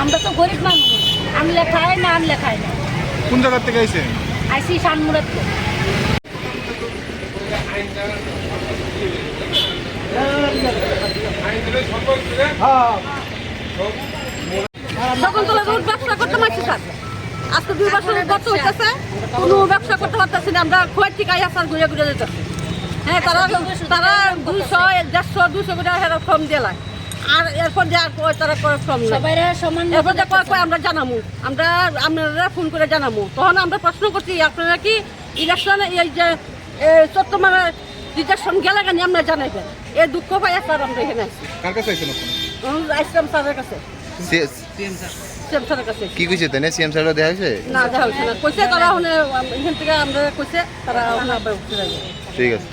আমরা তো গরিব মানুষ। আনলে খাই না আনলে খাই না। কোন জায়গার থেকে আইছেন আইসি শানমুরাত রোড ব্যবসা করতে পারছি স্যার। আজকে দুই বছর গত হইতেছে কোনো ব্যবসা করতে পারতেছি না আমরা খোয়ার ঠিক আইয়া স্যার ঘুরে ঘুরে যেতেছি হ্যাঁ তারা তারা দুইশো দেড়শো দুশো করে হেরা ফর্ম দিলায় আর এরপর যে আর কয় তারা করে ফর্ম সবাই সমান এরপর যে কয় কয় আমরা জানামু। আমরা আপনারা ফোন করে জানামু। তখন আমরা প্রশ্ন করছি আপনারা কি ইলেকশন এই যে চট্টগ্রামে রিজার্ভেশন গেলে গানি আমরা জানাইবেন? এই দুঃখ পাই স্যার আমরা এখানে আসছি কার কাছে আইছেন আপনি? আইসলাম স্যারের কাছে। কি কইছে না? সিএম দেখা হয়েছে না দেখা হচ্ছে না। কইছে তারা ওখানে এখান থেকে আমরা কইছে তারা ওখানে ঠিক আছে।